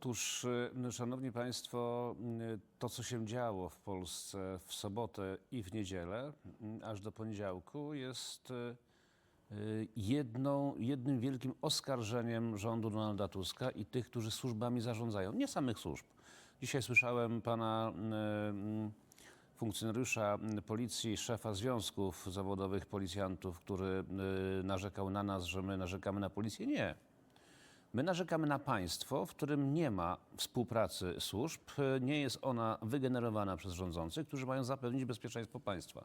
Otóż, y, szanowni państwo, y, to co się działo w Polsce w sobotę i w niedzielę, y, aż do poniedziałku, jest jedną, jednym wielkim oskarżeniem rządu Donalda Tuska i tych, którzy służbami zarządzają. Nie samych służb. Dzisiaj słyszałem pana funkcjonariusza policji, szefa związków zawodowych policjantów, który narzekał na nas, że my narzekamy na policję. Nie. My narzekamy na państwo, w którym nie ma współpracy służb, nie jest ona wygenerowana przez rządzących, którzy mają zapewnić bezpieczeństwo państwa.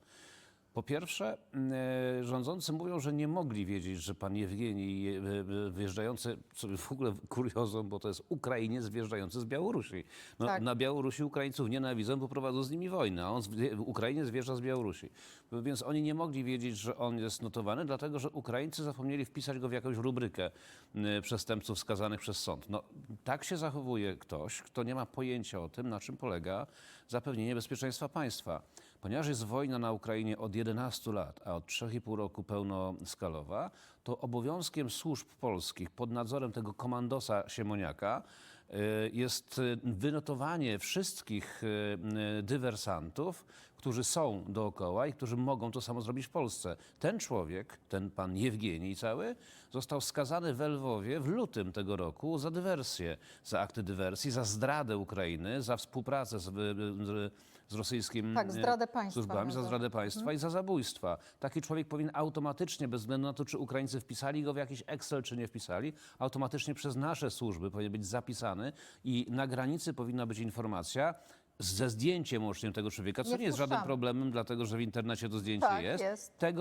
Po pierwsze, e, rządzący mówią, że nie mogli wiedzieć, że pan Jewgeni e, e, wjeżdżający, co w ogóle kuriozum, bo to jest Ukrainiec wjeżdżający z Białorusi. No, Tak. Na Białorusi Ukraińców nienawidzą, bo prowadzą z nimi wojnę, a on, z- Ukrainiec wjeżdża z Białorusi. Więc oni nie mogli wiedzieć, że on jest notowany, dlatego że Ukraińcy zapomnieli wpisać go w jakąś rubrykę przestępców skazanych przez sąd. No, tak się zachowuje ktoś, kto nie ma pojęcia o tym, na czym polega zapewnienie bezpieczeństwa państwa. Ponieważ jest wojna na Ukrainie od 11 lat, a od 3,5 roku pełnoskalowa, to obowiązkiem służb polskich pod nadzorem tego komandosa Siemoniaka y, jest y, wynotowanie wszystkich y, dywersantów, którzy są dookoła i którzy mogą to samo zrobić w Polsce. Ten człowiek, ten pan Jewgenij cały, został skazany w Lwowie w lutym tego roku za dywersję, za akty dywersji, za zdradę Ukrainy, za współpracę z, z, z rosyjskim Tak, zdradę państwa służbami, za nawet. zdradę państwa i za zabójstwa. Taki człowiek powinien automatycznie, bez względu na to, czy Ukraińcy wpisali go w jakiś Excel, czy nie wpisali, automatycznie przez nasze służby powinien być zapisany i na granicy powinna być informacja ze zdjęciem łącznie tego człowieka, co Nie nie, jest żadnym problemem, dlatego że w internecie to zdjęcie Tak, jest. jest. Tego